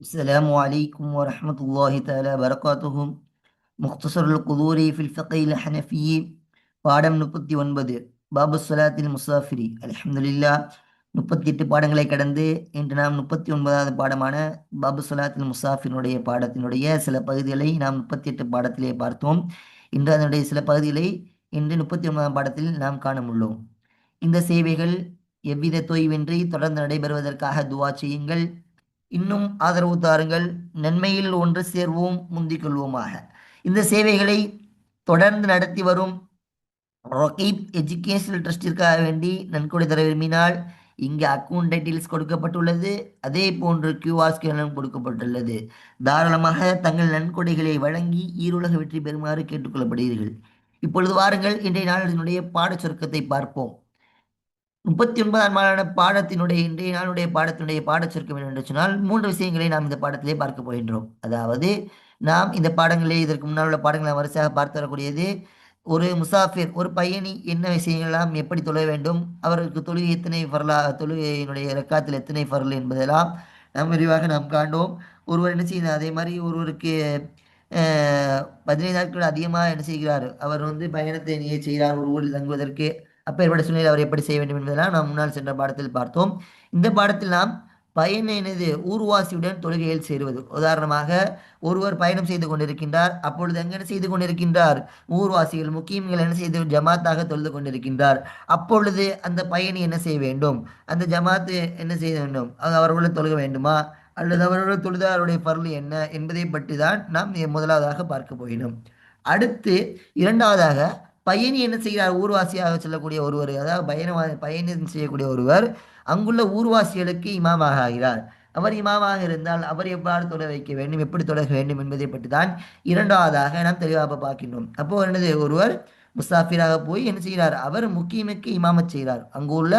السلام عليكم ورحمة الله تعالى وبركاته مختصر القدور في الفقه الحنفي பாடம் முப்பத்தி ஒன்பது பாபு சலாத்தில் முசாஃபிரி அல்ஹம்துலில்லா முப்பத்தி எட்டு பாடங்களை கடந்து இன்று நாம் முப்பத்தி ஒன்பதாவது பாடமான பாபு சலாத்தில் முசாஃபினுடைய பாடத்தினுடைய சில பகுதிகளை நாம் முப்பத்தி எட்டு பாடத்திலே பார்த்தோம் இன்று அதனுடைய சில பகுதிகளை இன்று முப்பத்தி ஒன்பதாம் பாடத்தில் நாம் காண உள்ளோம் இந்த சேவைகள் எவ்வித தொய்வின்றி தொடர்ந்து நடைபெறுவதற்காக துவா செய்யுங்கள் இன்னும் ஆதரவு தாருங்கள். நன்மையில் ஒன்று சேர்வோம் முந்திக் கொள்வோமாக. இந்த சேவைகளை தொடர்ந்து நடத்தி வரும் ரொக்கீப் எஜுகேஷனல் ட்ரஸ்டிற்காக வேண்டி நன்கொடை தர விரும்பினால் இங்கே அக்கௌண்ட் டீட்டெயில்ஸ் கொடுக்கப்பட்டுள்ளது. அதே போன்று கியூஆர் ஸ்கேனும் கொடுக்கப்பட்டுள்ளது. தாராளமாக தங்கள் நன்கொடைகளை வழங்கி ஈருலக வெற்றி பெறுமாறு கேட்டுக்கொள்ளப்படுகிறீர்கள். இப்பொழுது வாருங்கள் இன்றைய நாளினுடைய பாடச் சுருக்கத்தை பார்ப்போம். முப்பத்தி ஒன்பதாம் நாளான பாடத்தினுடைய இன்றைய நாளுடைய பாடத்தினுடைய பாடச்சுருக்கம் என்று சொன்னால் மூன்று விஷயங்களை நாம் இந்த பாடத்திலே பார்க்க போகின்றோம். அதாவது நாம் இந்த பாடங்களே இதற்கு முன்னால் உள்ள பாடங்களை வரிசையாக பார்த்து வரக்கூடியது ஒரு முசாஃபிர் ஒரு பயணி என்ன விஷயங்கள்லாம் எப்படி தொழ வேண்டும் அவருக்கு தொழுகை எத்தனை பரலா தொழுகையினுடைய ரெக்காத்தில் எத்தனை ஃபரல் என்பதெல்லாம் நாம் விரிவாக நாம் காண்டோம் ஒருவர் என்ன செய்யணும் அதே மாதிரி ஒருவருக்கு பதினைந்து நாட்கள் அதிகமாக என்ன செய்கிறார் அவர் வந்து பயணத்தை செய்கிறார் ஒரு ஊரில் தங்குவதற்கு. அப்பேற்பட்ட சூழ்நிலை அவர் எப்படி செய்ய வேண்டும் என்பதெல்லாம் நாம் முன்னால் சென்ற பாடத்தில் பார்த்தோம். இந்த பாடத்தில் நாம் பயனது ஊர்வாசியுடன் தொழுகையில் சேருவது. உதாரணமாக ஒருவர் பயணம் செய்து கொண்டிருக்கின்றார். அப்பொழுது எங்கே செய்து கொண்டிருக்கின்றார்? ஊர்வாசிகள் முக்கியங்கள் என்ன செய்து ஜமாத்தாக தொழுது கொண்டிருக்கின்றார். அப்பொழுது அந்த பயணி என்ன செய்ய வேண்டும்? அந்த ஜமாத்து என்ன செய்ய வேண்டும்? அவர்களுடன் தொழுக வேண்டுமா? அல்லது அவர்களுடன் தொழுதாருடைய பருள் என்ன? என்பதை பற்றி தான் நாம் முதலாவதாக பார்க்க போயினோம் அடுத்து இரண்டாவதாக பயணி என்ன செய்கிறார்? ஊர்வாசியாக சொல்லக்கூடிய ஒருவர் அதாவது பயணவா பயணம் செய்யக்கூடிய ஒருவர் அங்குள்ள ஊர்வாசிகளுக்கு இமாமாக ஆகிறார். அவர் இமாமாக இருந்தால் அவர் எவ்வாறு தொலை வைக்க வேண்டும்? எப்படி தொடர வேண்டும் என்பதை பற்றி தான் இரண்டாவதாக நாம் தெளிவாக பார்க்கின்றோம். அப்போ என்னது? ஒருவர் முசாஃபிராக போய் என்ன செய்கிறார்? அவர் முக்கியமுக்கு இமாமச் செய்கிறார். அங்கு உள்ள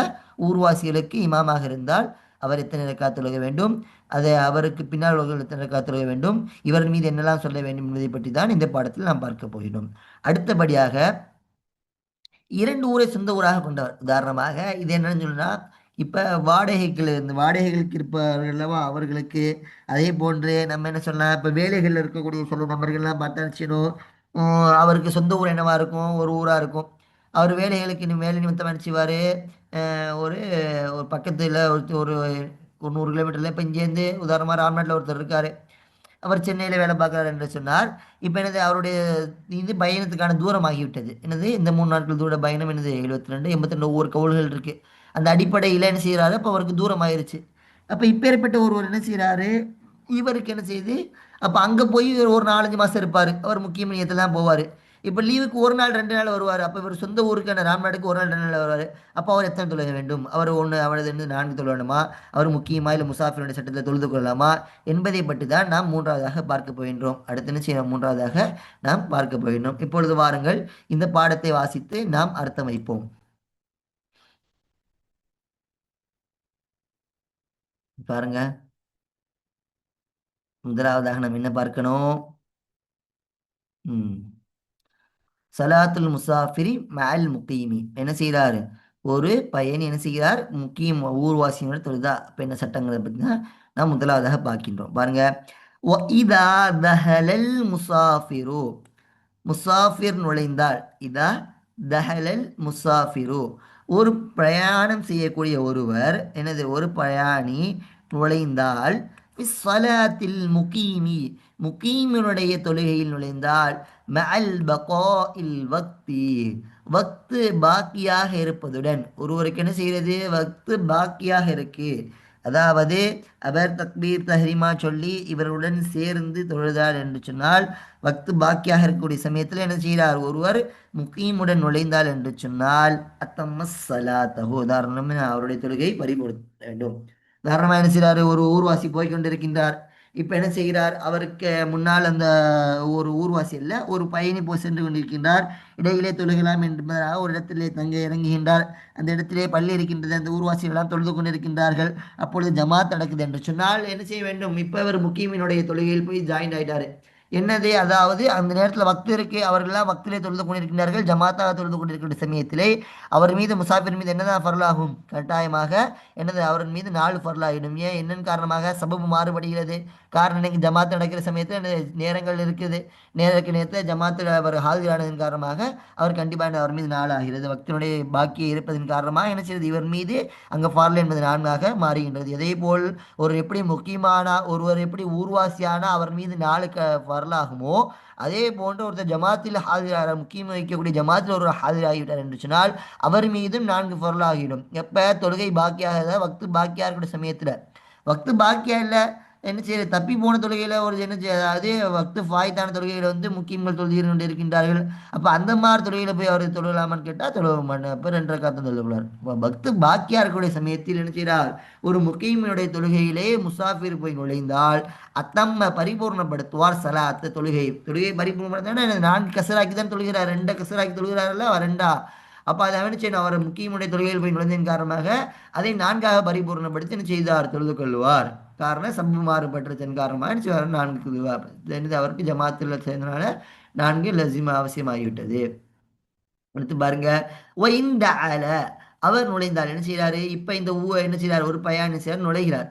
ஊர்வாசிகளுக்கு இமாமாக இருந்தால் அவர் எத்தனை ரக்கா தொழுக வேண்டும்? அதை அவருக்கு பின்னால் உள்ளவர்கள் எத்தனை ரக்கா தொழுக வேண்டும்? இவர் மீது என்னெல்லாம் சொல்ல வேண்டும் என்பதை பற்றி தான் இந்த பாடத்தில் நாம் பார்க்க போகிறோம் அடுத்தபடியாக இரண்டு ஊரை சொந்த ஊராக கொண்டவர். உதாரணமாக இது என்னன்னு சொன்னா இப்போ வாடகைகள் இந்த வாடகைகளுக்கு இருப்பார்களவா அவர்களுக்கு அதே போன்று நம்ம என்ன சொல்லலாம் இப்போ வேலைகளில் இருக்கக்கூடிய சில நபர்கள்லாம் பார்த்தா அவருக்கு சொந்த ஊர் என்னவா இருக்கும் ஒரு ஊராக இருக்கும். அவர் வேலைகளுக்கு இன்னும் வேலை நிமித்தம் நினச்சிவார் ஒரு ஒரு பக்கத்தில் ஒரு ஒரு நூறு கிலோமீட்டரில் இப்போ இங்கேருந்து உதாரணமாக ராம்நாட்டில் ஒருத்தர் இருக்கார். அவர் சென்னையில் வேலை பார்க்குறாரு என்று சொன்னார். இப்போ என்னது அவருடைய இது பயணத்துக்கான தூரம் ஆகிவிட்டது எனது இந்த மூணு நாட்கள் தூர பயணம் என்னது? எழுபத்தி ரெண்டு எண்பத்தி ரெண்டு ஒவ்வொரு கவுல்கள் இருக்குது அந்த அடிப்படையில் என்ன செய்கிறாரு அப்போ அவருக்கு தூரம் ஆயிடுச்சு அப்போ இப்பேற்பட்ட ஒருவர் என்ன செய்கிறாரு இவருக்கு என்ன செய்யுது அப்போ அங்கே போய் ஒரு நாலஞ்சு மாதம் இருப்பார். அவர் முக்கிய மையத்தில் தான் போவார். இப்போ லீவுக்கு ஒரு நாள் ரெண்டு நாள் வருவார். அப்போ இவர் சொந்த ஊருக்கான ராம்நாடுக்கு ஒரு நாள் ரெண்டு நாள் வருவார். அப்போ அவர் எத்தனை தொழுக வேண்டும்? அவர் ஒன்று அவரது இருந்து நான்கு தொழ வேண்டுமா? அவர் முக்கியமாக இல்லை முசாஃபிருடைய சட்டத்தில் தொழுது கொள்ளலாமா? என்பதை பற்றி தான் நாம் மூன்றாவதாக பார்க்க போகின்றோம். அடுத்து நிச்சயம் மூன்றாவதாக நாம் பார்க்க போகின்றோம். இப்பொழுது வாருங்கள் இந்த பாடத்தை வாசித்து நாம் அர்த்தம் வைப்போம் பாருங்க. முதலாவதாக நாம் என்ன பார்க்கணும்? ம். சலாத்துல் முசாஃபிரி மேல் முக்கீமி என்ன செய்கிறாரு ஒரு பையன் என்ன செய்கிறார்? முக்கிய ஊர்வாசியோட தொழுதா? அப்போ என்ன சட்டங்களை பார்த்தீங்கன்னா நாம் முதலாவதாக பார்க்கின்றோம். பாருங்க. இதா தஹலல் முசாஃபிரு. முசாஃபிர் நுழைந்தால் இதா தஹலல் முசாஃபிரு. ஒரு பிரயாணம் செய்யக்கூடிய ஒருவர் எனது ஒரு பிரயாணி நுழைந்தால் சலாத்தில் முக்கீமி முகீமினுடைய தொழுகையில் நுழைந்தால் மஅல் பகோ இல் வக்தி வக்து பாக்கியாக இருப்பதுடன் ஒருவருக்கு என்ன செய்கிறது? வக்து பாக்கியாக இருக்கு அதாவது அவர் தக்பீர் தஹரிமா சொல்லி இவருடன் சேர்ந்து தொழுதார் என்று சொன்னால் வக்து பாக்கியாக இருக்கக்கூடிய சமயத்தில் என்ன செய்கிறார்? ஒருவர் முக்கீமுடன் நுழைந்தால் என்று சொன்னால் அத்தம்மஸ் சலாத்தஹோ உதாரணம் அவருடைய தொழுகை பறிபொடுத்த வேண்டும். உதாரணமாக என்ன செய்கிறார்? ஒரு ஊர்வாசி போய்கொண்டிருக்கின்றார் இப்போ என்ன செய்கிறார்? அவருக்கு முன்னால் அந்த ஒரு ஊர்வாசி இல்லை ஒரு பயணி போய் சென்று கொண்டிருக்கின்றார். இடையிலே தொழுகலாம் என்பதாக ஒரு இடத்திலே தங்க இறங்குகின்றார். அந்த இடத்திலே பள்ளி இருக்கின்றது அந்த ஊர்வாசிகளெல்லாம் தொழுது கொண்டிருக்கின்றார்கள். அப்பொழுது ஜமாத் நடக்குது என்று சொன்னால் என்ன செய்ய வேண்டும்? இப்போ அவர் முக்கியமினுடைய தொழுகையில் போய் ஜாயின் ஆகிட்டார் என்னது? அதாவது அந்த நேரத்தில் பக்தருக்கு அவர்கள்லாம் பக்திலே தொழுது கொண்டிருக்கின்றார்கள். ஜமாத்தாக தொழுது கொண்டிருக்கின்ற சமயத்திலே அவர் மீது முசாஃபிர் மீது என்னதான் ஃபர்லாகும் கட்டாயமாக என்னது? அவரின் மீது நாலு ஃபர்லாகிடும் ஏன்? என்னென்ன காரணமாக? சபபு மாறுபடுகிறது. காரணம் இன்னைக்கு ஜமாத்து நடக்கிற சமயத்தில் நேரங்கள் இருக்குது. நேரக்கு நேரத்தில் ஜமாத்தில் அவர் ஹாஜரானதன் காரணமாக அவர் கண்டிப்பாக அவர் மீது நாளாகிறது. பக்தனுடைய பாக்கியை இருப்பதன் காரணமாக என்ன செய்வது? இவர் மீது அங்கே ஃபார்ல என்பது நான்காக மாறுகின்றது. அதே போல் ஒரு எப்படி முக்கியமான ஒருவர் எப்படி ஊர்வாசியான அவர் மீது நாலு க வரலாகுமோ அதே போன்று ஒருத்தர் ஜமாத்தில் ஹாஜராக முக்கியம் வைக்கக்கூடிய ஜமாத்தில் ஒருவர் ஹாஜராகிவிட்டார் என்று சொன்னால் அவர் மீதும் நான்கு பொருளாகிவிடும் எப்போ? தொழுகை பாக்கியாக வக்து பாக்கியாக இருக்கக்கூடிய சமயத்தில். வக்து பாக்கியா இல்லை என்ன செய்ய தப்பி போன தொழுகையில் ஒரு என்ன செய்ய அதாவது ஃபாய்த்தான தொழுகையில் வந்து முக்கியங்கள் தொழுகிற கொண்டு இருக்கின்றார்கள். அப்போ அந்த மாதிரி தொழுகையில் போய் அவர் தொழுகலாமான்னு கேட்டால் தொழுக மாட்டேன் அப்போ ரெண்டரை காத்தம் தொழுகிறார் இப்போ பக்து பாக்கியா இருக்கக்கூடிய சமயத்தில் என்ன செய்கிறார்? ஒரு முக்கியமனுடைய தொழுகையிலே முசாஃபிர் போய் நுழைந்தால் அத்தம்ம பரிபூர்ணப்படுத்துவார் சலாத்த தொழுகை. தொழுகை பரிபூர்ணப்படுத்தினா நான்கு கசராக்கி தான் தொழுகிறார். ரெண்டை கசராக்கி தொழுகிறாரல்ல ரெண்டா. அப்போ அதை என்ன அவர் முக்கியமுடைய தொழுகையில் போய் நுழைந்தின் காரணமாக அதை நான்காக பரிபூர்ணப்படுத்தி என்ன செய்தார்? தொழுது கொள்வார் காரணம் சம்பு மாறுபட்டதன் காரணமாக என்ன செய்வார் நான்கு அவருக்கு ஜமாத்தில் சேர்ந்தனால நான்கு லசிமா அவசியமாகிவிட்டது. அடுத்து பாருங்க. ஒயிந்த அல அவர் நுழைந்தார். என்ன செய்கிறாரு இப்போ இந்த ஊ என்ன செய்கிறார் ஒரு பையன் என்ன செய்கிறார் நுழைகிறார்.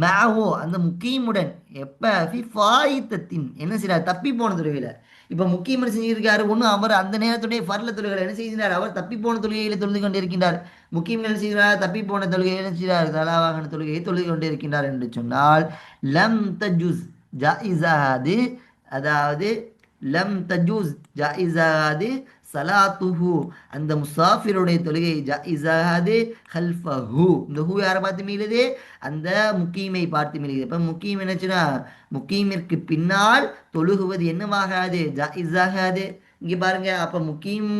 மேவோ அந்த முக்கியமுடன் எப்ப? ஃபாயித்தத்தின் என்ன செய்கிறார் தப்பி போன துறையில் இப்போ முக்கியம் செஞ்சிருக்காரு ஒன்றும் அவர் அந்த நேரத்துடைய பரல தொழுகை என்ன செய்கிறார் அவர் தப்பி போன தொழுகையில் தொழுது கொண்டிருக்கின்றார். முக்கியம் என்ன செய்கிறார்? தப்பி போன தொழுகையை என்ன செய்கிறார்? தலாவாகன தொழுகையை தொழுது கொண்டிருக்கின்றார் என்று சொன்னால் லம் தஜூஸ் ஜாயிசாது அதாவது லம் தஜூஸ் ஜாயிசாது சலாத்துஹு. அந்த முசாஃபிருடைய தொழுகை ஜாயிசாது ஹல்ஃபஹு இந்த ஹூ யாரை பார்த்து மீளுது அந்த முக்கீமை பார்த்து மீளுது இப்போ முக்கீம் என்னச்சுன்னா முக்கீமிற்கு பின்னால் தொழுகுவது என்னவாகாது? ஜாயிஸாகாது. இங்கே பாருங்க அப்போ முக்கியம்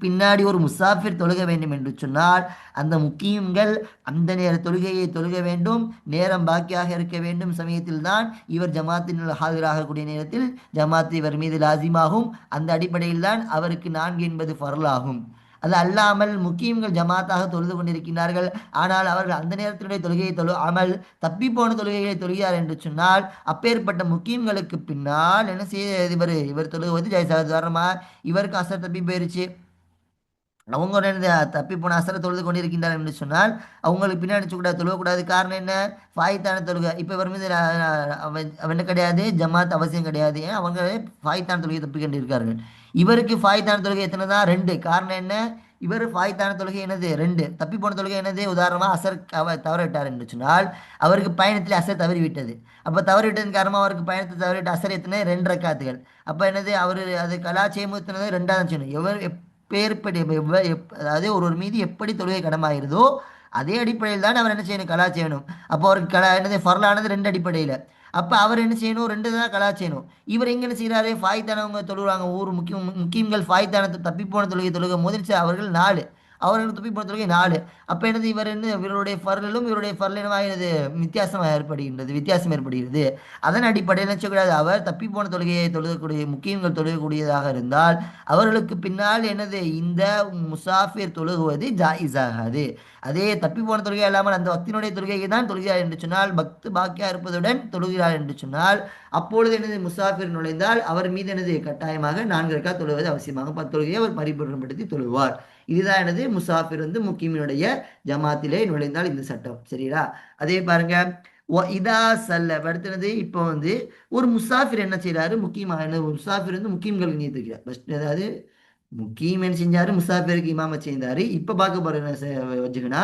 பின்னாடி ஒரு முசாஃபிர் தொழுக வேண்டும் என்று சொன்னால் அந்த முக்கியங்கள் அந்த நேர தொழுகையை தொழுக வேண்டும் நேரம் பாக்கியாக இருக்க வேண்டும் சமயத்தில் தான் இவர் ஜமாத்தின் ஆஜராகக்கூடிய நேரத்தில் ஜமாத் இவர் மீது லாசிமாகும் அந்த அடிப்படையில் தான் அவருக்கு நான்கு என்பது ஃபரலாகும். அது அல்லாமல் முக்கியங்கள் ஜமாத்தாக தொழுது கொண்டிருக்கிறார்கள் ஆனால் அவர்கள் அந்த நேரத்தினுடைய தொழுகையை தொழு அமல் தப்பி போன தொழுகைகளை தொழுகிறார் என்று சொன்னால் அப்பேற்பட்ட முக்கியங்களுக்கு பின்னால் என்ன செய்ய இவர் இவர் தொழுவது ஜெயசாதாரணமா இவருக்கு அசர் தப்பி போயிருச்சு. அவங்க தப்பி போன அசரை தொழுது கொண்டிருக்கின்றார் என்று சொன்னால் அவங்களுக்கு பின்னாடி கூட தொழுவக்கூடாது காரணம் என்ன? ஃபாய்த்தான தொழுகை. இப்போ இவர் மீது அவன் கிடையாது? ஜமாத் அவசியம் கிடையாது. அவங்க ஃபாய்த்தான தொழுகை தப்பி கொண்டிருக்கார்கள் இவருக்கு ஃபாய்தான தொழுகை எத்தனை தான் ரெண்டு. காரணம் என்ன? இவர் ஃபாய்தான தொழுகை என்னது? ரெண்டு. தப்பி போன தொழுகை என்னது? உதாரணமாக அசர் அவர் தவறிவிட்டார் என்று சொன்னால் அவருக்கு பயணத்தில் அசர் தவறிவிட்டது. அப்போ தவறிவிட்டதன் காரணமாக அவருக்கு பயணத்தை தவறிவிட்ட அசர் எத்தனை? ரெண்டு ரக்காத்துகள். அப்போ என்னது? அவர் அது கலாச்சயம் எத்தனது ரெண்டாவது சொன்னது. எவர் எப்பேற்படி அதாவது ஒரு மீது எப்படி தொழுகை கடமாயிருதோ அதே அடிப்படையில் தான் அவர் என்ன செய்யணும்? கலா செய்யணும். அப்போ அவருக்கு கலா என்னது? ஃபர்லானது ரெண்டு அடிப்படையில். அப்போ அவர் என்ன செய்யணும்? ரெண்டு தான் கலா செய்யணும். இவர் எங்கே என்ன செய்கிறாரு ஃபாய்த்தானவங்க தொழுகிறாங்க ஊர் முக்கிய முக்கியங்கள் ஃபாய்த்தானத்தை தப்பி போன தொழுகை. தொழுகை முதல் அவர்கள் நாலு. அவர்கள் துப்பி போன தொழுகை நாலு அப்போ என்னது இவர் என்ன இவருடைய ஃபர்லும் இவருடைய ஃபர்ல் என்னவாகிறது வித்தியாசமாக ஏற்படுகின்றது வித்தியாசம் ஏற்படுகிறது. அதன் அடிப்படையில் நினைச்சக்கூடாது அவர் தப்பி போன தொழுகையை தொழுகக்கூடிய முக்கியங்கள் தொழுகக்கூடியதாக இருந்தால் அவர்களுக்கு பின்னால் என்னது இந்த முசாஃபிர் தொழுகுவது ஜாயிஸாகாது. அதே தப்பி போன தொழுகை இல்லாமல் அந்த பக்தினுடைய தொழுகையை தான் தொழுகிறார் என்று சொன்னால் பக்து பாக்கியா இருப்பதுடன் தொழுகிறார் என்று சொன்னால் அப்பொழுது எனது முசாஃபிர் நுழைந்தால் அவர் மீது எனது கட்டாயமாக நான்கு ரக்கா தொழுவது அவசியமாக. பத்து தொழுகையை அவர் பரிபூர்ணப்படுத்தி தொழுவார். இதுதான் எனது முசாஃபிர் வந்து முக்கியமினுடைய ஜமாத்திலே நுழைந்தால் இந்த சட்டம். சரிங்களா? அதே பாருங்க. இதா சல்ல. அடுத்தது இப்போ வந்து ஒரு முசாஃபிர் என்ன செய்யறாரு முக்கியமாக முசாஃபிர் வந்து முக்கியங்களுக்கு நீத்துக்கிறார் ஃபஸ்ட் அதாவது முக்கியம் என்ன செஞ்சாரு? முசாஃபிருக்கு இமாம செய்தாரு. இப்போ பார்க்க போற என்ன வச்சுக்கன்னா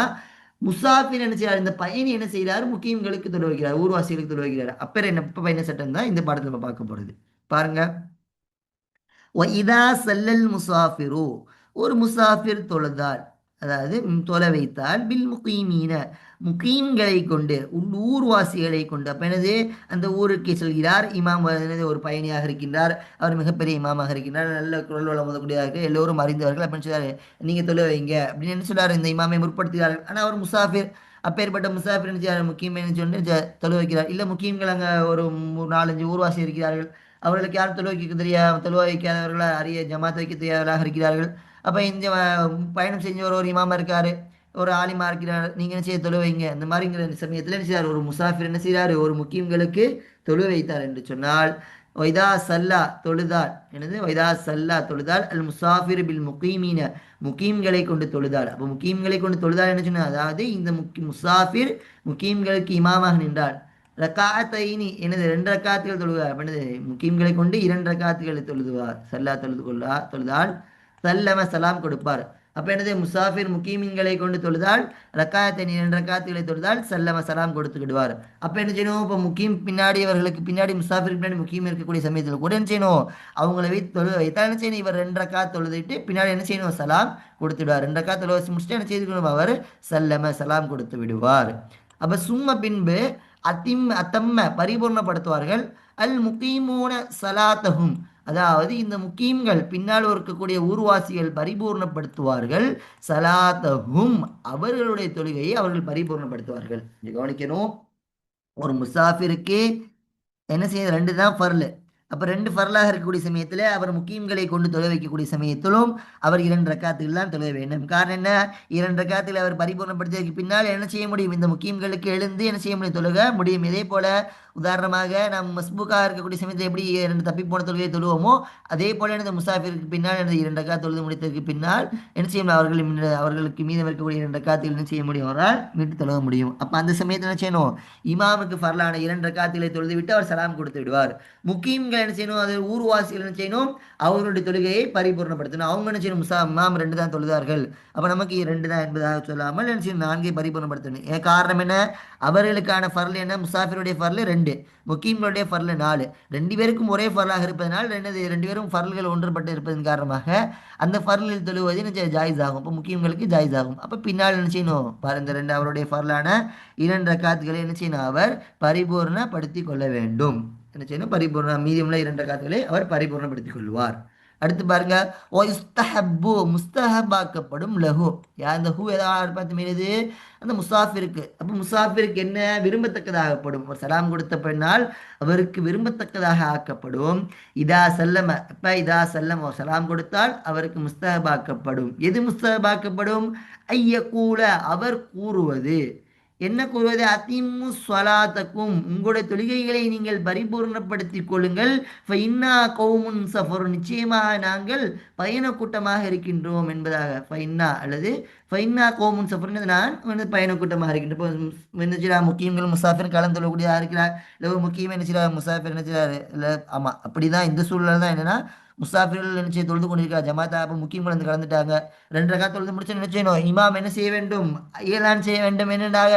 முசாஃபிர் என்ன செய்யறாரு இந்த பயணி என்ன செய்யறாரு முக்கியங்களுக்கு தொழில் ஊர்வாசிகளுக்கு தொழில் அப்புறம் என்ன? இப்போ பயண சட்டம் தான் இந்த பாடத்தில் நம்ம பார்க்க போறது. பாருங்க. இதா செல்லல் முசாஃபிரு. ஒரு முசாஃபிர் தொழுதால் அதாவது தொலை வைத்தால் பில் முகீமீன முகீம்களை கொண்டு ஊர்வாசிகளை கொண்டு அப்போ எனது அந்த ஊருக்கு செல்கிறார். இமாம் ஒரு பயணியாக இருக்கின்றார். அவர் மிகப்பெரிய இமாமாக இருக்கின்றார். நல்ல குரல் வளம் முதக்கூடியதாக எல்லோரும் அறிந்தவர்கள். அப்படின்னு சொல்றாரு? நீங்கள் தொலை வைங்க. அப்படின்னு என்ன சொல்றாரு? இந்த இமாமை முற்படுத்துகிறார்கள். ஆனால் அவர் முசாஃபிர் அப்பேற்பட்ட முசாஃபிர் என்ன செய்யார் முக்கியம் என்ன சொல்லி தொலை வைக்கிறார். இல்லை முக்கியங்கள் அங்கே ஒரு நாலஞ்சு ஊர்வாசி இருக்கிறார்கள். அவர்களுக்கு யாரும் தொலை வைக்க தெரியாது தொலை வைக்காதவர்களாக அறிய ஜமாத் வைக்க தெரியாதவர்களாக இருக்கிறார்கள். அப்போ இந்த பயணம் செஞ்சு ஒரு ஒரு இமாமா இருக்காரு ஒரு ஆலிமா இருக்கிறார் நீங்கள் என்ன செய்ய தொழு வைங்க? இந்த மாதிரிங்கிற சமயத்தில் என்ன செய்யார் ஒரு முசாஃபிர் என்ன செய்கிறார் ஒரு முக்கியங்களுக்கு தொழு வைத்தார் என்று சொன்னால் ஒய்தா சல்லா தொழுதால் எனது ஒய்தா சல்லா தொழுதால் அல் முசாஃபிர் பில் முகீமீன முகீம்களை கொண்டு தொழுதால். அப்போ முகீம்களை கொண்டு தொழுதால் என்ன சொன்னால் அதாவது இந்த முக்கி முசாஃபிர் முகீம்களுக்கு இமாமாக நின்றால் ரக்காத்தைனி எனது ரெண்டு ரக்காத்துகள் தொழுவார். என்னது? முகீம்களை கொண்டு இரண்டு ரக்காத்துகளை தொழுதுவார். சல்லா தொழுது கொள்ளா தொழுதால் சல்லம சலாம் கொடுப்பார். அப்போ என்னது? முசாஃபிர் முக்கீமின்களை கொண்டு தொழுதால் ரக்காயத்தை இரண்டு ரக்காத்துகளை தொழுதால் சல்லம சலாம் கொடுத்துக்கிடுவார். அப்போ என்ன செய்யணும்? இப்போ முக்கீம் பின்னாடி அவர்களுக்கு பின்னாடி முசாஃபிர் பின்னாடி முக்கியம் இருக்கக்கூடிய சமயத்தில் கூட என்ன செய்யணும்? அவங்கள வைத்து தொழு வைத்தால் என்ன செய்யணும்? இவர் ரெண்டு ரக்கா தொழுதுட்டு பின்னாடி என்ன செய்யணும்? சலாம் கொடுத்துடுவார். ரெண்டு ரக்கா தொழு முடிச்சுட்டு என்ன செய்துக்கணும்? அவர் சல்லம சலாம் கொடுத்து விடுவார். அப்போ சும்ம பின்பு அத்திம் அத்தம்ம பரிபூர்ணப்படுத்துவார்கள். அல் முக்கீமூன சலாத்தகும் அதாவது இந்த முக்கீம்கள் பின்னால் இருக்கக்கூடிய ஊர்வாசிகள் பரிபூர்ணப்படுத்துவார்கள். சலாத்தகும் அவர்களுடைய தொழுகையை அவர்கள் பரிபூர்ணப்படுத்துவார்கள். கவனிக்கணும். ஒரு முசாஃபிருக்கு என்ன செய்ய ரெண்டு தான் ஃபர்லு. அப்ப ரெண்டு ஃபர்லாக இருக்கக்கூடிய சமயத்தில் அவர் முக்கியம்களை கொண்டு தொலை வைக்கக்கூடிய சமயத்திலும் அவர் இரண்டு ரக்காத்துகள் தான் தொலை வேண்டும். காரணம் என்ன? இரண்டு ரக்காத்தில் அவர் பரிபூர்ணப்படுத்தியதுக்கு பின்னால் என்ன செய்ய முடியும்? இந்த முக்கியம்களுக்கு எழுந்து என்ன செய்ய முடியும்? தொழுக முடியும். இதே போல உதாரணமாக நாம் மஸ்புக்காக இருக்கக்கூடிய சமயத்தில் எப்படி இரண்டு தப்பி போன தொழுகையை தொழுவோமோ அதே போல இந்த முசாஃபிற்கு பின்னால் எனது இரண்டு ரக்கா தொழுது முடித்ததற்கு பின்னால் என்ன செய்ய அவர்கள் அவர்களுக்கு மீதம் இருக்கக்கூடிய இரண்டு ரக்காத்தில் என்ன செய்ய முடியும்? அவரால் மீட்டு தொழுக முடியும். அப்போ அந்த சமயத்தில் என்ன செய்யணும்? இமாமுக்கு ஃபர்லான இரண்டு ரக்காத்திலே தொழுது விட்டு அவர் சலாம் கொடுத்து விடுவார். முக்கீம்கள் என்ன செய்யணும்? அது ஊர்வாசிகள் என்ன செய்யணும்? அவர்களுடைய தொழுகையை பரிபூர்ணப்படுத்தணும். அவங்க என்ன செய்யணும்? முசா இமாம் ரெண்டு தான் தொழுதார்கள். அப்போ நமக்கு ரெண்டு தான் என்பதாக சொல்லாமல் என்ன செய்யணும்? நான்கை பரிபூர்ணப்படுத்தணும். ஏன் காரணம் என்ன? அவர்களுக்கான ஃபர்ல் என்ன? முசாஃபிருடைய ஃபர்ல் ரெண்டு முக்கீம்களுடைய ஃபர்ல் நாலு. ரெண்டு பேருக்கும் ஒரே ஃபர்லாக இருப்பதனால் ரெண்டு ரெண்டு பேரும் ஃபர்ல்கள் ஒன்றுபட்டு இருப்பதன் காரணமாக அந்த ஃபர்லில் தொழுவது என்ன செய்ய ஜாயிஸ் ஆகும் இப்போ முக்கியங்களுக்கு ஜாயிஸ் ஆகும் அப்போ பின்னால் என்ன செய்யணும்? பாரு இந்த ரெண்டு அவருடைய ஃபர்லான இரண்டு ரக்காத்துகளை என்ன செய்யணும்? அவர் பரிபூர்ணப்படுத்தி கொள்ள வேண்டும். என்ன செய்யணும்? பரிபூர்ண மீதியுள்ள இரண்டு ரக்காத்துகளை அவர் பரிபூர்ணப்படுத்திக் கொள்வார். அடுத்து பாருங்க ஓ இஸ்தஹப்பு முஸ்தஹபாக்கப்படும் லஹு. யார் இந்த ஹூ எதாவது பார்த்து அந்த முசாஃபிருக்கு. அப்போ முசாஃபிருக்கு என்ன? விரும்பத்தக்கதாகப்படும். ஒரு சலாம் கொடுத்த பின்னால் அவருக்கு விரும்பத்தக்கதாக ஆக்கப்படும். இதா செல்லம. அப்ப இதா செல்லம். ஒரு சலாம் கொடுத்தால் அவருக்கு முஸ்தஹபாக்கப்படும் எது முஸ்தஹபாக்கப்படும் ஐயக்கூல. அவர் கூறுவது. என்ன கூறுவது? அதிமு ஸ்வலாத்தக்கும் உங்களுடைய தொழுகைகளை நீங்கள் பரிபூர்ணப்படுத்திக் கொள்ளுங்கள். ஃபைன்னா கௌமுன் சஃபர் நிச்சயமாக நாங்கள் பயண கூட்டமாக இருக்கின்றோம் என்பதாக. ஃபைன்னா அல்லது ஃபைன்னா கோமுன் சஃபர்னு நான் வந்து பயண கூட்டமாக இருக்கின்றோம் இப்போ என்ன முக்கியங்கள் முசாஃபிர் கலந்து கொள்ளக்கூடியதாக இருக்கிறார். இல்லை ஒரு முக்கியமாக என்ன செய்யறா முசாஃபிர் என்ன செய்கிறார் இல்லை ஆமாம் அப்படிதான் இந்த சூழ்நிலை தான் என்னென்னா முசாஃபிர்கள் நினைச்சு தொழுது கொண்டிருக்கா ஜமாத்தா அப்போ முக்கியம் வந்து கலந்துட்டாங்க. ரெண்டு ரகா தொழுது முடிச்சு என்ன இமாம் என்ன செய்ய வேண்டும்? ஏலான் செய்ய வேண்டும் என்னடாக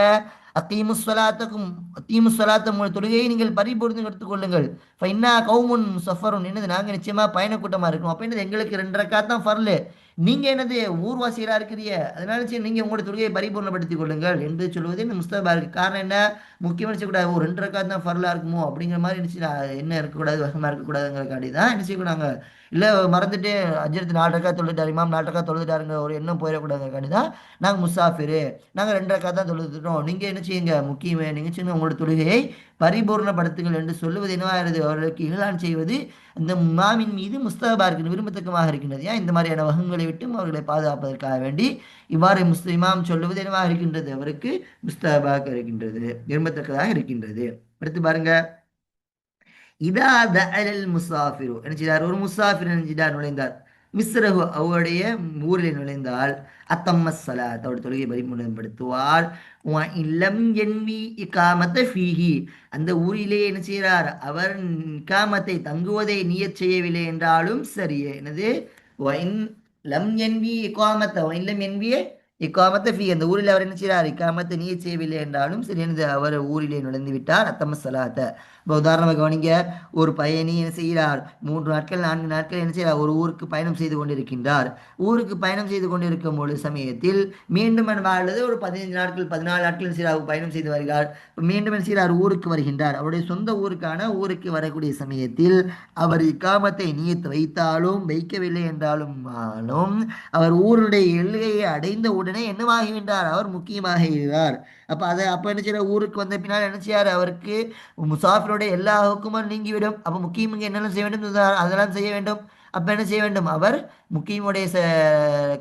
அத்தீமு சொலாத்தக்கும் அத்தீமு சொலாத்த உங்கள் தொழுகையை நீங்கள் பறிபொருந்து எடுத்துக் கொள்ளுங்கள். ஃபைன்னா கவுமுன் சஃபரும் என்னது? நாங்கள் நிச்சயமாக பயண இருக்கணும். அப்போ என்னது? எங்களுக்கு ரெண்டு ரக்கா தான் ஃபர்லு. நீங்க என்னது ஊர்வாசிகளா இருக்கிறீ அதனால சரி நீங்க உங்களோட தொழுகையை பரிபூர்ணப்படுத்திக் கொள்ளுங்கள் என்று சொல்வது இந்த முஸ்தபா இருக்கு காரணம் என்ன? முக்கியமாக கூடாது ஒரு ரெண்டு ரக்கா தான் ஃபர்லா இருக்குமோ அப்படிங்கிற மாதிரி நினைச்சு என்ன இருக்கக்கூடாது? வசமா இருக்கக்கூடாதுங்கிறக்காண்டி தான் என்ன செய்யக்கூடாங்க இல்லை மறந்துட்டு அஜரத்து நாலு ரக்கா தொழுதுட்டாரு இமாம் நாலு ரக்கா தொழுதுட்டாருங்க ஒரு எண்ணம் போயிடக்கூடாது தான் நாங்கள் முசாஃபிரு. நாங்கள் ரெண்டு ரக்கா தான் தொழுதுட்டோம் நீங்கள் என்ன செய்யுங்க? முக்கியமே நீங்கள் செய்யுங்க உங்களோட தொழுகையை பரிபூர்ணப்படுத்துங்கள் என்று சொல்லுவது என்னவாகிறது அவர்களுக்கு இகழான் செய்வது இந்த மாமின் மீது முஸ்தகபா இருக்கின்ற விரும்பத்தக்கமாக இருக்கின்றது. ஏன்? இந்த மாதிரியான வகங்களை விட்டும் அவர்களை பாதுகாப்பதற்காக வேண்டி இவ்வாறு முஸ்த இமாம் சொல்லுவது என்னவாக இருக்கின்றது? அவருக்கு முஸ்தகபாக இருக்கின்றது விரும்பத்தக்கதாக இருக்கின்றது. அடுத்து பாருங்கள் இதா தஅலல் முசாஃபிரு என்ன செய்தார் ஒரு முசாஃபிர் என்ன செய்தார் நுழைந்தார். மிஸ்ரஹு அவருடைய ஊரில் நுழைந்தால் அத்தம்ம சலாத் அவருடைய தொழுகை பரிமுறைப்படுத்துவார் இல்லம் என்வி இக்காமத்த ஃபீஹி அந்த ஊரிலே என்ன செய்கிறார்? அவர் இக்காமத்தை தங்குவதை நியத் செய்யவில்லை என்றாலும் சரியே எனது ஒயின் லம் என்வி இக்காமத்தை இல்லம் என்வியே இக்காமத்தை ஃபீ அந்த ஊரில் அவர் என்ன செய்கிறார்? இக்காமத்தை நியத் செய்யவில்லை என்றாலும் சரி. எனது அவர் ஊரிலே நுழைந்து விட்டார். அத்தம்ம சலாத்தை இப்போ உதாரணமாக கவனிங்க ஒரு பயணி என்ன செய்கிறார்? மூன்று நாட்கள் நான்கு நாட்கள் என்ன செய்கிறார்? ஒரு ஊருக்கு பயணம் செய்து கொண்டிருக்கின்றார். ஊருக்கு பயணம் செய்து கொண்டிருக்கும் பொழுது சமயத்தில் மீண்டும் அல்லது ஒரு பதினைந்து நாட்கள் பதினாலு நாட்கள் என்ன செய்கிறார்? பயணம் செய்து வருகிறார். மீண்டும் என்ன செய்கிறார்? ஊருக்கு வருகின்றார். அவருடைய சொந்த ஊருக்கான ஊருக்கு வரக்கூடிய சமயத்தில் அவர் இக்காமத்தை நீத்து வைத்தாலும் வைக்கவில்லை என்றாலும் அவர் ஊருடைய எல்லையை அடைந்த உடனே என்னவாகின்றார் அவர் முக்கியமாகிறார் அப்ப அதை அப்ப என்ன செய்யற ஊருக்கு வந்த பின்னால் என்ன செய்யாரு அவருக்கு முசாஃபிரோட எல்லா ஹுக்குமும் நீங்கிவிடும். அப்ப முக்கியம் என்னெல்லாம் செய்ய வேண்டும்? அதெல்லாம் செய்ய வேண்டும். அப்போ என்ன செய்ய வேண்டும்? அவர் முக்கியமுடைய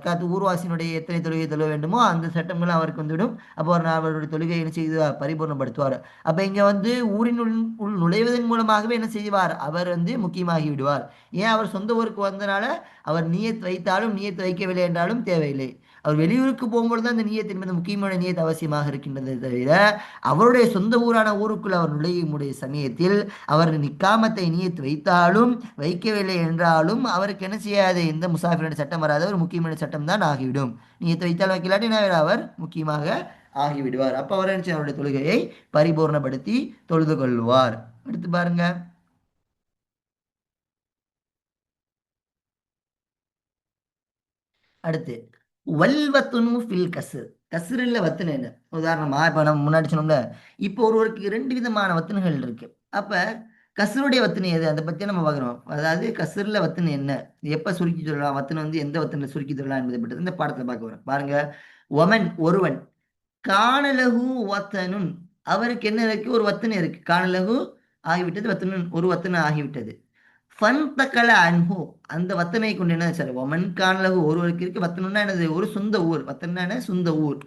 காத்து ஊர்வாசியினுடைய எத்தனை தொழுகை தொழுக வேண்டுமோ அந்த சட்டங்கள் அவருக்கு வந்துவிடும். அப்போ அவர் அவருடைய தொழுகை என்ன செய்து பரிபூர்ணப்படுத்துவார். அப்போ இங்கே வந்து ஊரின் உள் உள் நுழைவதன் மூலமாகவே என்ன செய்வார்? அவர் வந்து முக்கியமாகி விடுவார். ஏன்? அவர் சொந்த ஊருக்கு வந்தனால அவர் நீயத் வைத்தாலும் நீயத் வைக்கவில்லை என்றாலும் தேவையில்லை. அவர் வெளியூருக்கு போகும்போது தான் அந்த நீயத் என்பது முக்கியமான நீயத் அவசியமாக இருக்கின்றதை தவிர அவருடைய சொந்த ஊரான ஊருக்குள் அவர் நுழையுடைய சமயத்தில் அவர் நிக்காமத்தை நீயத் வைத்தாலும் வைக்கவில்லை என்றாலும் அவருக்கு என்ன செய்யாது? எந்த முசாஃபிரோட சட்டம் வராத. ஒரு முக்கியமான சட்டம் தான் ஆகிவிடும். நீயத்தை வைத்தால் வைக்கலாட்டி அவர் முக்கியமாக ஆகிவிடுவார். அப்போ அவர் என்ன அவருடைய தொழுகையை பரிபூர்ணப்படுத்தி தொழுது கொள்வார். அடுத்து பாருங்க. அடுத்து வல்வத்துனு ஃபில் கசு. கசுரில் வத்துன என்ன? உதாரணமா இப்போ நம்ம முன்னாடி சொன்னோம்ல இப்போ ஒருவருக்கு ரெண்டு விதமான வத்துனுகள் இருக்கு. அப்போ கசருடைய வத்துனு எது? அதை பற்றி நம்ம பார்க்குறோம் அதாவது கசுரில் வத்துனு என்ன? எப்போ சுருக்கி சொல்லலாம்? வத்துனு வந்து எந்த வத்துனில் சுருக்கி சொல்லலாம் என்பதை பற்றி இந்த பாடத்தில் பார்க்க வரோம் பாருங்க. ஒமன் ஒருவன். காணலகு வத்தனும் அவருக்கு என்ன இருக்கு? ஒரு வத்தனை இருக்கு. காணலகு ஆகிவிட்டது வத்தனு ஒரு வத்தனை ஆகிவிட்டது. ஃபன் தக்கல அந்த வத்தனை கொண்டு என்ன சார்? ஒமன் காணலகு ஒருவருக்கு இருக்கு. வத்தனம்னா என்னது? ஒரு சொந்த ஊர். வத்தனா சொந்த ஊர்.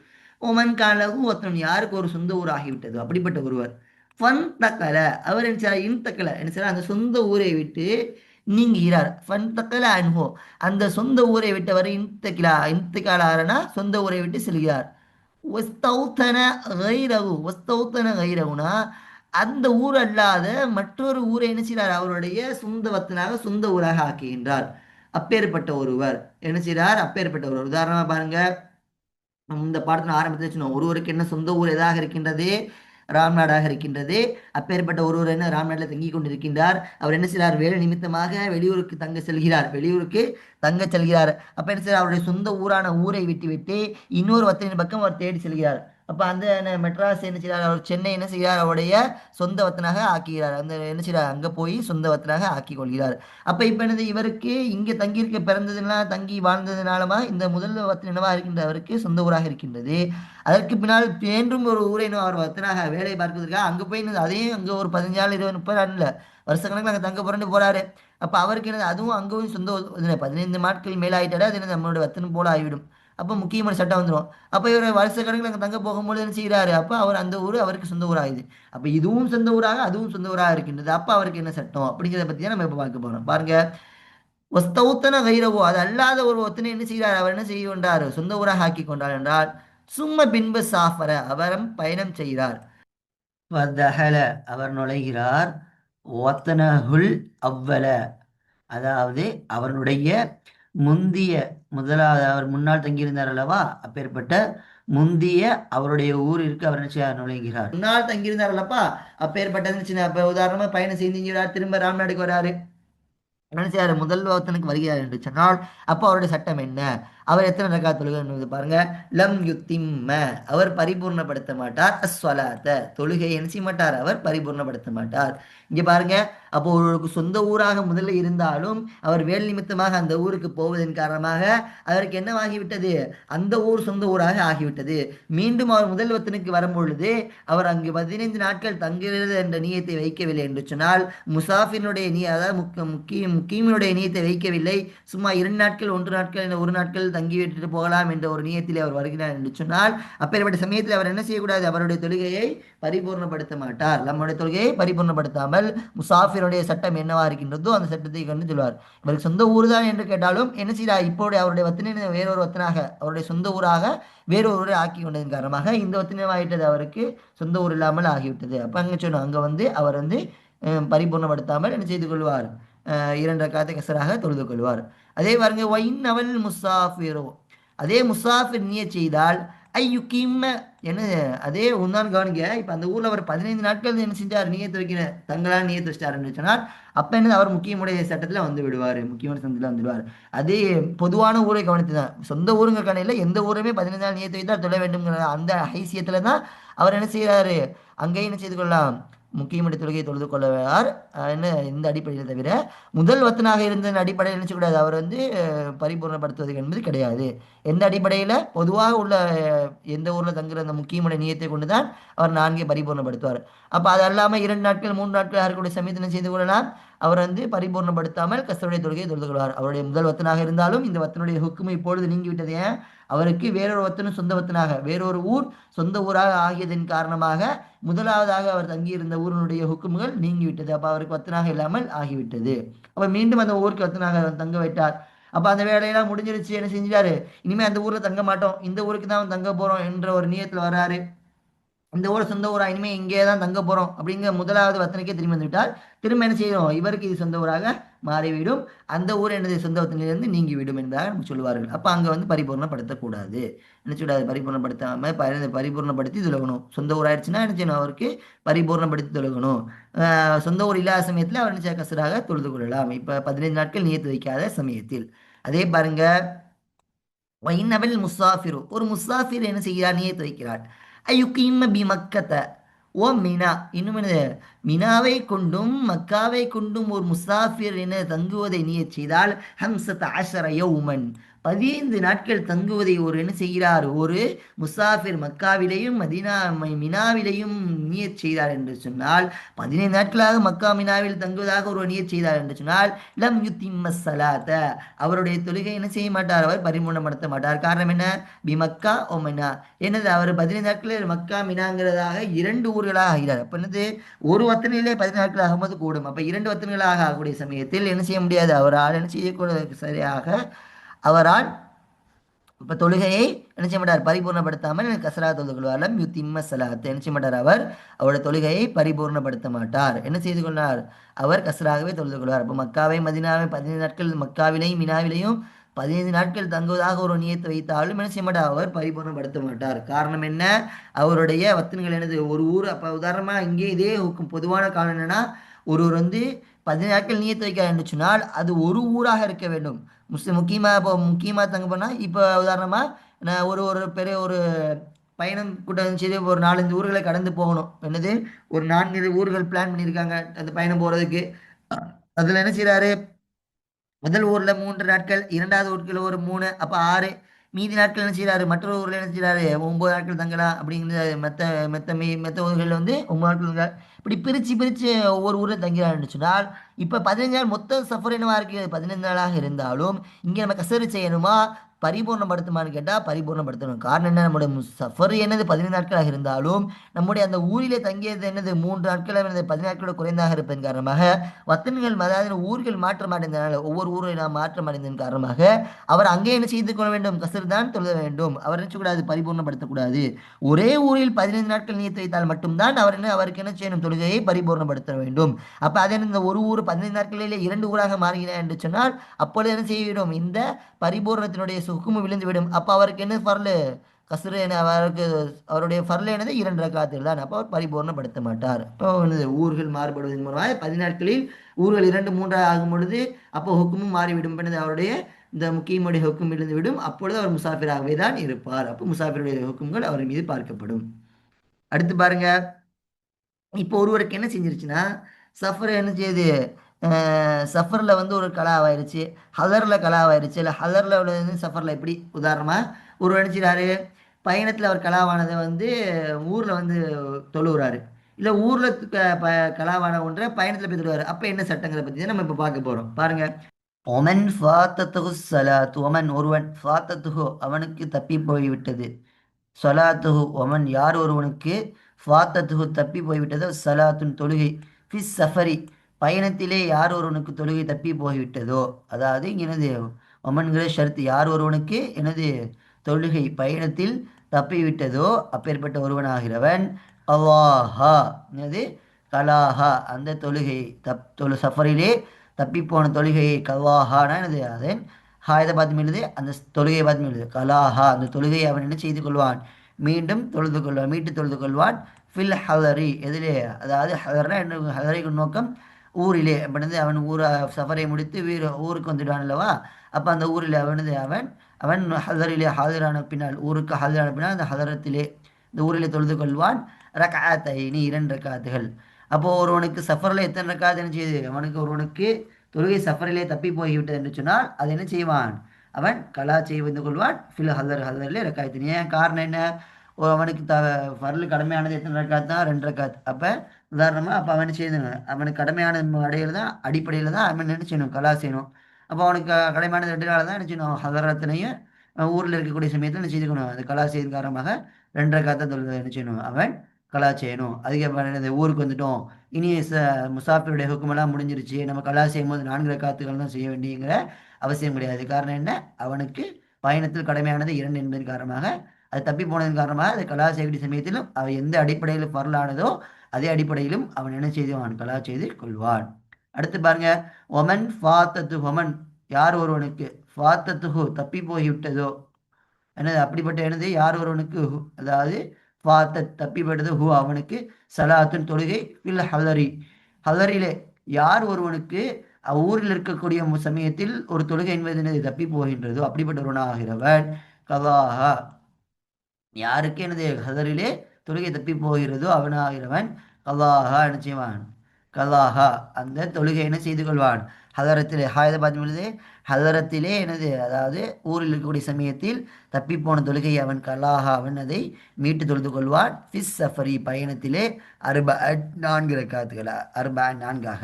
ஒமன் கான்லகு வத்தனம் யாருக்கு ஒரு சொந்த ஊர் ஆகிவிட்டது? அப்படிப்பட்ட ஒருவர். ஃபன் தக்கல அவர் என்ன சார் இன் தக்கல என்ன சார் அந்த சொந்த ஊரை விட்டு நீங்குகிறார். ஃபன் தக்கல அன்போ அந்த சொந்த ஊரை விட்டவர் இன்தக்கிலா இன்தக்காலாரனா சொந்த ஊரை விட்டு செல்கிறார். ஒஸ்தௌத்தன கைரகு ஒஸ்தௌத்தன கைரகுனா அந்த ஊர் அல்லாத மற்றொரு ஊரை என்ன செய்கிறார்? அவருடைய சொந்த வத்தனாக சொந்த ஊராக ஆக்குகின்றார். அப்பேற்பட்ட ஒருவர். என்ன செய்கிறார்? அப்பேற்பட்ட ஒருவர். உதாரணமாக பாருங்க. இந்த பாடத்தின் ஆரம்பத்தில் சொன்னோம். ஒருவருக்கு என்ன சொந்த ஊர் எதாக இருக்கின்றது? ராம்நாடாக இருக்கின்றது. அப்பேற்பட்ட ஒருவர் என்ன? ராம்நாட்டில் தங்கி கொண்டிருக்கின்றார். அவர் என்ன செய்கிறார்? வேலை நிமித்தமாக வெளியூருக்கு தங்க செல்கிறார். வெளியூருக்கு தங்க செல்கிறார். அப்ப என்ன செய்கிறார் அவருடைய சொந்த ஊரான ஊரை விட்டு விட்டு இன்னொரு வத்தனின் பக்கம் அவர் தேடி செல்கிறார். அப்போ அந்த மெட்ராஸ் என்ன செய்கிறார்? அவர் சென்னை என்ன செய்கிறார்? அவருடைய சொந்த வத்தனாக ஆக்குகிறார். அந்த என்ன செய்கிறார்? அங்கே போய் சொந்த வத்தனாக ஆக்கி கொள்கிறார். அப்போ இப்போ என்னது? இவருக்கு இங்கே தங்கியிருக்க பிறந்ததுனால தங்கி வாழ்ந்ததுனாலமா இந்த முதல் வத்தன் என்னவா இருக்கின்ற அவருக்கு சொந்த ஊராக இருக்கின்றது. அதற்கு பின்னால் என்றும் ஒரு ஊரை அவர் வத்தனாக வேலை பார்க்கிறதுக்காக அங்கே போய் அதையும் அங்கே ஒரு பதினஞ்சு நாள் இருபது முப்பது நாள் வருஷ கணக்கில் அங்கே தங்க புரண்டு போறாரு. அப்போ அவருக்கு என்னது? அதுவும் அங்கேயும் சொந்த பதினைந்து நாட்கள் மேலாயிட்டாடா அது என்ன நம்மளோட வத்தன் போல ஆகிவிடும் அப்போ முக்கியமான சட்டம் வந்துடும் அப்போ இவர் வருஷ கணக்கில் அங்கே தங்க போகும்போது என்ன செய்கிறாரு அப்போ அவர் அந்த ஊர் அவருக்கு சொந்த ஊராகுது அப்போ இதுவும் சொந்த ஊராக அதுவும் சொந்த ஊராக இருக்கின்றது. அப்போ அவருக்கு என்ன சட்டம்? அப்படிங்கிறத பற்றி தான் நம்ம இப்போ பார்க்க போகிறோம் பாருங்க. ஒஸ்தௌத்தன கைரவோ அது அல்லாத ஒரு ஒத்தனை என்ன செய்கிறார்? அவர் என்ன செய்ய கொண்டார் சொந்த ஊராக ஆக்கி கொண்டார் என்றால் சும்ம பின்பு சாஃபர அவரம் பயணம் செய்கிறார். அவர் நுழைகிறார். ஒத்தனகுல் அவ்வல. அதாவது அவனுடைய முந்திய முதலாவது அவர் முன்னால் தங்கியிருந்தார் அல்லவா? அப்பேற்பட்ட முந்திய அவருடைய ஊரிற்கு அவர் நினைச்சு நுழைகிறார். முன்னால் தங்கியிருந்தார் அல்லப்பா? அப்பேற்பட்ட அப்ப உதாரணமா பயணம் செஞ்சுங்கிறார் திரும்ப ராம்நாடுக்கு வராரு. நினைச்சாரு முதல் வத்தனுக்கு வருகிறார் என்று சொன்னால் அப்போ அவருடைய சட்டம் என்ன? அவர் எத்தனை ரக்கா தொழுகை பாருங்க. லம் யுத்திம்ம. அவர் பரிபூர்ணப்படுத்த மாட்டார். அஸ்வலாத்த தொழுகை என்ன செய்ய மாட்டார் அவர் பரிபூர்ணப்படுத்த மாட்டார். இங்க பாருங்க அப்போ ஒருவருக்கு சொந்த ஊராக முதல்ல இருந்தாலும் அவர் வேல் நிமித்தமாக அந்த ஊருக்கு போவதன் காரணமாக அவருக்கு என்னவாகிவிட்டது? அந்த ஊர் சொந்த ஊராக ஆகிவிட்டது. மீண்டும் அவர் முதல் வத்தனுக்கு வரும்பொழுது அவர் அங்கு பதினைந்து நாட்கள் தங்குகிறது என்ற நீயத்தை வைக்கவில்லை என்று சொன்னால் முசாஃபினுடைய நீ அதாவது முக்கிய முக்கியமினுடைய நீயத்தை வைக்கவில்லை. சும்மா இரண்டு நாட்கள் ஒன்று நாட்கள் ஒரு நாட்கள் தங்கி விட்டுட்டு போகலாம் என்ற ஒரு நியத்தில் அவர் வருகிறார் என்று சொன்னால் அப்பேற்பட்ட சமயத்தில் அவர் என்ன செய்யக்கூடாது? அவருடைய தொழுகையை பரிபூர்ணப்படுத்த மாட்டார். நம்முடைய தொழுகையை பரிபூர்ணப்படுத்தாமல் முசாஃபிருடைய சட்டம் என்னவா இருக்கின்றதோ அந்த சட்டத்தை கண்டு சொல்வார். இவருக்கு சொந்த ஊர் தான் என்று கேட்டாலும் என்ன செய்தார் இப்போடைய அவருடைய வத்தினை வேறொரு வத்தனாக அவருடைய சொந்த ஊராக வேறொரு ஊரை ஆக்கி கொண்டதன் காரணமாக இந்த வத்தினமாயிட்டது அவருக்கு சொந்த ஊர் இல்லாமல் ஆகிவிட்டது. அப்போ அங்கே சொன்னோம். அங்கே வந்து அவர் வந்து பரிபூர்ணப்படுத்தாமல் என்ன செய்து கொள்வார்? இரண்டு காத்த கசராக தொழுது கொள்வார். அதே பாருங்க ஒயின் அவல் முசாஃபிரோ. அதே முசாஃபிர் நீய செய்தால் ஐயுக்கிம்ம என்ன அதே ஒன்றான் கவனிக்க இப்போ அந்த ஊரில் அவர் பதினைந்து நாட்கள் என்ன செஞ்சார் நீயத்து வைக்கிற. தங்களால் நீயத்து வச்சிட்டாருன்னு சொன்னால் அப்போ என்ன அவர் முக்கியமுடைய சட்டத்தில் வந்து விடுவார் முக்கியமான சந்தத்தில் வந்துடுவார் அதே பொதுவான ஊரை கவனித்து தான் சொந்த ஊருங்க கடையில் எந்த ஊருமே பதினைந்து நாள் நீயத்து வைத்தால் தொழ வேண்டும்ங்கிற அந்த ஹைசியத்தில் தான் அவர் என்ன செய்கிறாரு அங்கேயும் என்ன செய்து கொள்ளலாம்? முக்கியமடி தொழுகையை தொழுது கொள்ளவார். என்ன இந்த அடிப்படையில் தவிர முதல் வத்தனாக இருந்த அடிப்படையில் நினைச்சக்கூடாது. அவர் வந்து பரிபூர்ணப்படுத்துவது என்பது கிடையாது. எந்த அடிப்படையில்? பொதுவாக உள்ள எந்த ஊரில் தங்குற அந்த முக்கியமான நியத்தை கொண்டு தான் அவர் நான்கே பரிபூர்ணப்படுத்துவார். அப்போ அது அல்லாமல் இரண்டு நாட்கள் மூன்று நாட்கள் யாருக்கூடிய சமயத்தினை செய்து கொள்ளலாம்? அவர் வந்து பரிபூர்ணப்படுத்தாமல் கஸ்தருடைய தொழுகையை தொழுது கொள்வார். அவருடைய முதல் வத்தனாக இருந்தாலும் இந்த வத்தனுடைய ஹுக்குமை இப்பொழுது நீங்கிவிட்டது. ஏன்? அவருக்கு வேறொரு வத்தனும் சொந்த வத்தனாக வேறொரு ஊர் சொந்த ஊராக ஆகியதன் காரணமாக முதலாவதாக அவர் தங்கியிருந்த ஊரினுடைய ஹுக்குமுகள் நீங்கிவிட்டது. அப்போ அவருக்கு வத்தனாக இல்லாமல் ஆகிவிட்டது. அப்போ மீண்டும் அந்த ஊருக்கு வத்தனாக தங்க வைத்தார். அப்போ அந்த வேலையெல்லாம் முடிஞ்சிருச்சு. என்ன செஞ்சிட்டாரு? இனிமேல் அந்த ஊரில் தங்க மாட்டோம். இந்த ஊருக்கு தான் தங்க போகிறோம் என்ற ஒரு நியத்தில் வர்றாரு இந்த ஊர் சொந்த ஊரா இனிமே இங்கே தான் தங்க போகிறோம் அப்படிங்கிற முதலாவது வத்தனைக்கே திரும்பி வந்துவிட்டால் திரும்ப என்ன செய்யணும் இவருக்கு இது சொந்த ஊராக மாறிவிடும். அந்த ஊர் எனது சொந்த உத்தனையிலிருந்து நீங்கி விடும் என்பதாக நம்ம சொல்லுவார்கள். அப்போ அங்கே வந்து பரிபூர்ணப்படுத்தக்கூடாது. என்ன சொல்றாரு? பரிபூர்ணப்படுத்தாமல் பரி பரிபூர்ணப்படுத்தி தொழுகணும். சொந்த ஊர் ஆயிடுச்சுன்னா என்ன செய்யணும்? அவருக்கு பரிபூர்ணப்படுத்தி தொழுகணும். சொந்த ஊர் இல்லாத சமயத்தில் அவர் என்ன கசராக தொழுது கொள்ளலாம். இப்போ பதினைந்து நாட்கள் நீத்து வைக்காத சமயத்தில். அதே பாருங்க வைநவல் முசாஃபிரு. ஒரு முசாஃபிர் என்ன செய்கிறார்? நியத்து வைக்கிறார். ஐயுக்கிம்ம பி மக்கத்த ஓ மினா இன்னும் என்னது? மினாவை கொண்டும் மக்காவை கொண்டும் ஒரு முசாஃபிர் என தங்குவதை நீயச் செய்தால் ஹம்சத் ஆஷர யௌமன். பதினைந்து நாட்கள் தங்குவதை ஒரு என்ன செய்கிறார்? ஒரு முசாஃபிர் மக்காவிலையும் மதினா மினாவிலையும் நியத் செய்தார் என்று சொன்னால் பதினைந்து நாட்களாக மக்கா மினாவில் தங்குவதாக ஒரு நியத் செய்தார் என்று சொன்னால் லம் யுத்திம்ம சலாத்த அவருடைய தொழுகை என்ன செய்ய மாட்டார்? அவர் பரிமூலப்படுத்த மாட்டார். காரணம் என்ன? பி மக்கா ஓ மினா. என்னது? அவர் பதினைந்து நாட்களில் மக்கா மினாங்கிறதாக இரண்டு ஊர்களாக ஆகிறார். அப்போ என்னது? ஒரு வத்தனிலே பதினைந்து நாட்கள் ஆகும்போது கூடும். அப்போ இரண்டு வத்தனைகளாக ஆகக்கூடிய சமயத்தில் என்ன செய்ய முடியாது? அவரால் என்ன செய்யக்கூடாது சரியாக அவரால் இப்போ தொழுகையை நினைச்ச மாட்டார்? பரிபூர்ணப்படுத்தாமல் கசரா தொழுது கொள்வாரம் யுத்திம்ம சலாத் நினைச்ச மாட்டார் அவர்? அவருடைய தொழுகையை பரிபூர்ணப்படுத்த மாட்டார். என்ன செய்து கொண்டார் அவர் கசராகவே தொழுது கொள்வார். அப்போ மக்காவை மதினாவை பதினைந்து நாட்கள் மக்காவிலையும் மினாவிலையும் பதினைந்து நாட்கள் தங்குவதாக ஒரு நியத்தை வைத்தாலும் என்ன செய்ய மாட்டார்? அவர் பரிபூர்ணப்படுத்த மாட்டார். காரணம் என்ன? அவருடைய வத்தன்கள் என்னது? ஒரு ஊர் அப்போ உதாரணமாக இங்கே இதே பொதுவான காரணம் என்னன்னா ஒருவர் வந்து பதினைந்து நாட்கள் நியத்து வைக்க சொன்னால் அது ஒரு ஊராக இருக்க வேண்டும். முஸ்லிம் முக்கியமாக இப்போ முக்கியமாக தங்க போனால் இப்போ உதாரணமாக நான் ஒரு ஒரு பெரிய ஒரு பயணம் கூட்டம் சரி ஒரு நாலஞ்சு ஊர்களை கடந்து போகணும். என்னது? ஒரு நான்கு ஊர்கள் பிளான் பண்ணியிருக்காங்க அந்த பயணம் போகிறதுக்கு அதில் என்ன செய்கிறாரு முதல் ஊரில் மூன்று நாட்கள் இரண்டாவது ஊருக்கு ஒரு மூணு அப்போ ஆறு மீதி நாட்கள் என்ன செய்கிறாரு மற்றொரு ஊரில் என்ன செய்கிறாரு ஒம்பது நாட்கள் தங்கலாம் அப்படிங்கிறது மெத்த மெத்த மீ மெத்த ஊர்களில் வந்து ஒம்பது நாட்கள் இப்படி பிரித்து பிரித்து ஒவ்வொரு ஊரில் தங்கிறாருன்னு சொன்னால் இப்போ பதினஞ்சு நாள் மொத்தம் சஃபர் என்னவா இருக்குது பதினஞ்சு நாளாக இருந்தாலும் இங்கே நம்ம கசரு செய்யணுமா? பரிபூர்ணப்படுத்துமான்னு கேட்டால் பரிபூர்ணப்படுத்தணும். காரணம் என்ன? நம்முடைய சஃபர் என்னது? பதினைந்து நாட்களாக இருந்தாலும் நம்முடைய அந்த ஊரிலே தங்கியது என்னது? மூன்று நாட்களாக இருந்தது பதினைந்து நாட்களோட குறைந்தாக இருப்பதன் காரணமாக வத்தன்கள் அதாவது ஊர்கள் மாற்றம் அடைந்தனால ஒவ்வொரு ஊரை நாம் மாற்றம் அடைந்ததன் காரணமாக அவர் அங்கே என்ன செய்து கொள்ள வேண்டும்? கசர் தான் தொழுத வேண்டும். அவர் நினைச்சக்கூடாது பரிபூர்ணப்படுத்தக்கூடாது. ஒரே ஊரில் பதினைந்து நாட்கள் நீத்து வைத்தால் மட்டும்தான் அவர் என்ன அவருக்கு என்ன செய்யணும்? தொழுகையை பரிபூர்ணப்படுத்த வேண்டும். அப்போ அதே இந்த ஒரு ஊர் பதினைந்து நாட்களிலே இரண்டு ஊராக மாறுகிறேன் என்று சொன்னால் அப்பொழுது என்ன செய்ய இந்த பரிபூர்ணத்தினுடைய சுக்குமு விழுந்துவிடும். அப்போ அவருக்கு என்ன ஃபர்லு கசுரு என அவருக்கு அவருடைய ஃபர்ல என்னது இரண்டு ரகாத்தில் தான். அப்போ அவர் பரிபூர்ணப்படுத்த மாட்டார். இப்போ என்னது ஊர்கள் மாறுபடுவதன் மூலமாக பதினாட்களில் ஊர்கள் இரண்டு மூன்றாக ஆகும் பொழுது அப்போ ஹுக்குமும் மாறிவிடும். பண்ணது அவருடைய இந்த முக்கியமுடைய ஹுக்கும் விழுந்து விடும் அப்பொழுது அவர் முசாஃபிராகவே தான் இருப்பார். அப்போ முசாஃபிருடைய ஹுக்கும்கள் அவர் மீது பார்க்கப்படும். அடுத்து பாருங்க. இப்போ ஒருவருக்கு என்ன செஞ்சிருச்சுன்னா சஃபர் என்ன செய்யுது சஃபரில் வந்து ஒரு கலாவாயிருச்சு. ஹலரில் கலாவாயிருச்சு. இல்லை ஹலரில் வந்து சஃபரில் எப்படி உதாரணமாக ஒரு நினச்சிடாரு பயணத்தில் அவர் கலாவானதை வந்து ஊரில் வந்து தொழுகிறாரு இல்லை ஊரில் ப கலாவான ஒன்றை பயணத்தில் போய் தொழுவார். அப்போ என்ன சட்டங்களை பற்றி தான் நம்ம இப்போ பார்க்க போகிறோம் பாருங்கள் ஒமன் ஃபாத்தத்துகு சலாத்து ஒமன் ஒருவன் ஃபாத்தத்துகு அவனுக்கு தப்பி போய்விட்டது. சலாத்துகு ஒமன் யார் ஒருவனுக்கு ஃபாத்தத்துகு தப்பி போய்விட்டதோ சலாத்துன் தொழுகை. ஃபிஸ் சஃபரி பயணத்திலே யார் ஒருவனுக்கு தொழுகை தப்பி போய்விட்டதோ அதாவது எனது ஒமன்கிற ஷர்த் யார் ஒருவனுக்கு எனது தொழுகை பயணத்தில் தப்பிவிட்டதோ அப்பேற்பட்ட ஒருவனாகிறவன் அவாஹா எனது கலாஹா அந்த தொழுகை தப் தொழு சஃபரிலே தப்பிப்போன தொழுகையை கவாஹானா எனது அதன் ஹாயதை பார்த்து எழுது. அந்த தொழுகையை பார்த்து எழுது. கலாஹா அந்த தொழுகையை அவன் என்ன செய்து கொள்வான்? மீண்டும் தொழுது கொள்வான் மீட்டு தொழுது கொள்வான். ஃபில் ஹலரி எதிலே அதாவது ஹலர்னா என்ன ஹலரிக்கு நோக்கம்? ஊரிலே. அப்படினது அவன் ஊரை சஃபரை முடித்து வீர ஊருக்கு வந்துடுவான் அல்லவா? அப்போ அந்த ஊரில் அவனது அவன் அவன் ஹலரிலே ஹாஜரான பின்னால் ஊருக்கு ஹாஜரான பின்னால் அந்த ஹலரத்திலே இந்த ஊரிலே தொழுது கொள்வான். ரகாத்தைனி இரண்டு ரக்காத்துகள். அப்போது ஒருவனுக்கு சஃபரில் எத்தனை ரக்காத்து என்ன செய்யுது அவனுக்கு ஒருவனுக்கு தொழுகை சஃபரிலே தப்பி போய்விட்டது என்று சொன்னால் அது என்ன செய்வான்? அவன் கலா செய்து கொள்வான். ஃபில் ஹலர் ஹலரிலே ரக்காயத்தினி. ஏன்? காரணம் என்ன? அவனுக்கு த ஃபர்லு கடமையானது எத்தனை ரக்காத் தான்? ரெண்டு ரக்காத். அப்போ உதாரணமாக அப்போ அவன் செய்யணும்? அவனுக்கு கடமையான அடையில் தான் அடிப்படையில் தான் அவன் என்ன செய்யணும்? கலா செய்யணும். அப்போ அவனுக்கு கடமையானது ரெண்டு நாள் தான் என்ன செய்யணும்? ஹதரத்தினையும் ஊரில் இருக்கக்கூடிய சமயத்தில் என்ன செய்துக்கணும்? அது கலா செய்யும் காரணமாக ரெண்டு ரக்காத்தை தொழில் என்ன செய்யணும்? அவன் கலா செய்யணும். அதுக்கப்புறம் ஊருக்கு வந்துட்டோம். இனி ச முசாஃபிருடைய ஹுக்குமெல்லாம் முடிஞ்சிருச்சு. நம்ம கலா செய்யும் போது நான்கு ரக்காத்துக்கள் தான் செய்ய வேண்டியங்கிற அவசியம் கிடையாது. காரணம் என்ன? அவனுக்கு பயணத்தில் கடமையானது இரண்டு என்பதன் காரணமாக அது தப்பி போனதன் காரணமாக அது கலா செய்யக்கூடிய சமயத்திலும் அவன் எந்த அடிப்படையில் பரலானதோ அதே அடிப்படையிலும் அவன் என்ன செய்வான் கலா செய்து கொள்வான். அடுத்து பாருங்க ஒமன் ஃபாத்தத்து ஒமன் யார் ஒருவனுக்கு ஃபாத்தத்துஹு தப்பி போய்விட்டதோ என்னது அப்படிப்பட்ட என்னது யார் ஒருவனுக்கு ஹு- அதாவது ஃபாத்தத் தப்பி ஹூ அவனுக்கு சலாத்துன் தொழுகை ஃபில் ஹலரி ஹலரிலே யார் ஒருவனுக்கு ஊரில் இருக்கக்கூடிய சமயத்தில் ஒரு தொழுகை என்பது என்னது? தப்பி போகின்றதோ அப்படிப்பட்ட ஒருவனாகிறவன் கலாஹா யாருக்கு எனது ஹதரிலே தொழுகை தப்பி போகிறதோ அவனாகிறவன் கலாஹா என்ன செய்வான்? கலாஹா அந்த தொழுகை என்ன செய்து கொள்வான்? ஹதரத்திலே ஹாயதாபாத் பொழுது ஹதரத்திலே எனது அதாவது ஊரில் இருக்கக்கூடிய சமயத்தில் தப்பி போன தொழுகை அவன் கலாஹா அவன் அதை மீட்டு தொழுது கொள்வான். ஃபிஸ் சஃபரி பயணத்திலே அருப நான்கு ரக்காத்துகளா அருப நான்காக.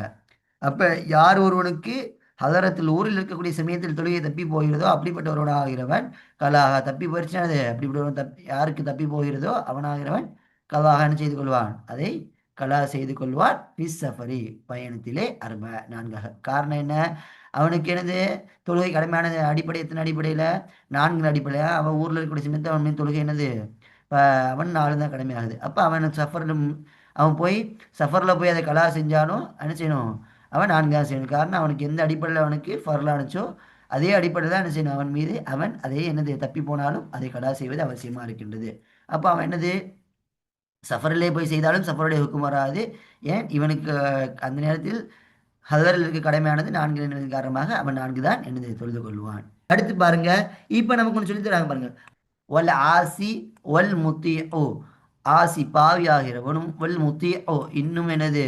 அப்போ யார் ஒருவனுக்கு ஹதரத்தில் ஊரில் இருக்கக்கூடிய சமயத்தில் தொழுகை தப்பி போகிறதோ அப்படிப்பட்ட ஒருவனாகிறவன் கலாக தப்பி போயிடுச்சானது அப்படிப்பட்டவன் தப்பி யாருக்கு தப்பி போகிறதோ அவனாகிறவன் கலாகன்னு செய்து கொள்வான். அதை கலா செய்து கொள்வான் பிஸ் சஃபரி பயணத்திலே அரும. நான்காக. காரணம் என்ன? அவனுக்கு என்னது? தொழுகை கடமையானது. அடிப்படை எத்தனை அடிப்படையில்? நான்கு அடிப்படையில் அவன் ஊரில் இருக்கக்கூடிய சமயத்தில் அவன் தொழுகை என்னது? இப்போ அவன் நாலு தான் கடமையாகுது. அப்போ அவன் சஃபரில் அவன் போய் சஃபரில் போய் அதை கலா செஞ்சாலும் என்ன செய்யணும்? அவன் நான்காம் செய்யணும் காரணம் அவனுக்கு எந்த அடிப்படையில் அவனுக்கு ஃபர்லானுச்சோ அதே அடிப்படையில் தான் என்ன செய்யணும்? அவன் மீது அவன் அதே என்னது தப்பி போனாலும் அதை கடா செய்வது அவசியமாக இருக்கின்றது. அப்போ அவன் என்னது? சஃபரிலே போய் செய்தாலும் சஃபருடைய ஹுக்கும் வராது. ஏன்? இவனுக்கு அந்த நேரத்தில் ஹதரில் இருக்க கடமையானது நான்கு நினைவு காரணமாக அவன் நான்கு தான் என்னது தொழுது கொள்வான். அடுத்து பாருங்க இப்போ நமக்கு ஒன்று சொல்லி தராங்க பாருங்க. ஒல் ஆசி ஒல் முத்தி ஓ ஆசி பாவி ஆகிறவனும் ஒல் முத்தி ஓ இன்னும் என்னது?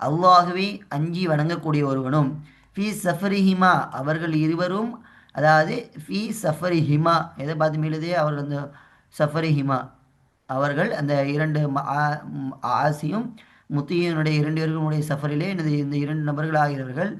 அல்லாகவே அஞ்சி வணங்கக்கூடிய ஒருவனும் ஃபி சஃபரிஹிமா அவர்கள் இருவரும் அதாவது ஃபி சஃபரிஹிமா எதை பார்த்து மீளுதே? அவர்கள் அந்த சஃபரிஹிமா அவர்கள் அந்த இரண்டு ஆசியும் முத்தியனுடைய இரண்டு பேர்களுடைய சஃபரிலே எனது இந்த இரண்டு நபர்கள் ஆகிறவர்கள்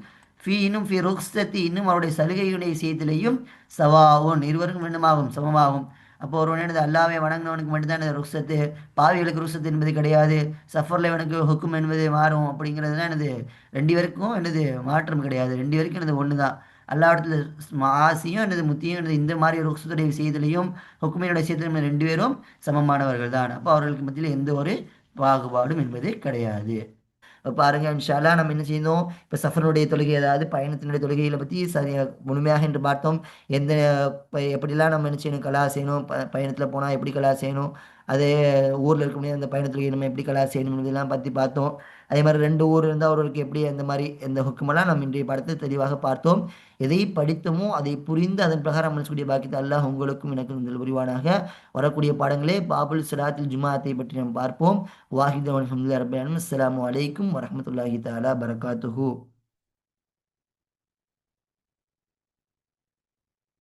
ஃபி இன்னும் ஃபி ருக்ஸத்தி இன்னும் அவருடைய சலுகையுடைய செய்திலையும் சவாவும் இருவருக்கும் என்னமாகும் சமமாகும். அப்போ ஒரு என்னது அல்லாவே வணங்கினவனுக்கு மட்டும்தான் இந்த ருக்ஸத்து பாவிகளுக்கு ருக்ஸத்து என்பது கிடையாது. சஃபரில் எனக்கு ஹுக்கும் என்பது மாறும் அப்படிங்கிறதுலாம் எனது ரெண்டு பேருக்கும் எனது மாற்றம் கிடையாது. ரெண்டு பேருக்கும் எனது ஒன்று தான் அல்லாவிடத்தில் ஆசியும் எனது முத்தியும் எனது இந்த மாதிரி ருக்ஸத்துடைய விஷயத்திலையும் ஹுக்குமையுடைய விஷயத்திலும் ரெண்டு பேரும் சமமானவர்கள் தான் அப்போ அவர்களுக்கு மத்தியில் எந்த ஒரு பாகுபாடும் என்பது கிடையாது. பாருங்கள் பாருங்க நம்ம என்ன செய்யணும்? இப்போ சஃபருடைய தொழுகை அதாவது பயணத்தினுடைய தொழுகைகளை பற்றி சரியாக முழுமையாக என்று பார்த்தோம். எந்த இப்போ எப்படிலாம் நம்ம என்ன செய்யணும்? கலா செய்யணும் ப பயணத்தில் போனால் எப்படி கலா செய்யணும்? அதே ஊரில் இருக்க முடியாது. அந்த பயணத்தில் நம்ம எப்படி கலா செய்யணும் இதெல்லாம் பற்றி பார்த்தோம். அதே மாதிரி ரெண்டு ஊர் இருந்தால் அவர்களுக்கு எப்படி அந்த மாதிரி இந்த ஹுக்குமெல்லாம் நம்ம இன்றைய படத்தில் தெளிவாக பார்த்தோம். எதை படித்தோமோ அதை புரிந்து அதன் பிரகாரம் அமல்சக்கூடிய பாக்கியத்தை அல்லாஹ் உங்களுக்கும் எனக்கும் இந்த புரிவானாக. வரக்கூடிய பாடங்களே பாபுல் சிராத்தில் ஜுமாத்தை பற்றி நாம் பார்ப்போம். வாஹித் அலமதுல்லா ரபின் அஸ்ஸலாமு அலைக்கும் வரஹ்மத்துல்லாஹி தஆலா பரகாத்துஹு.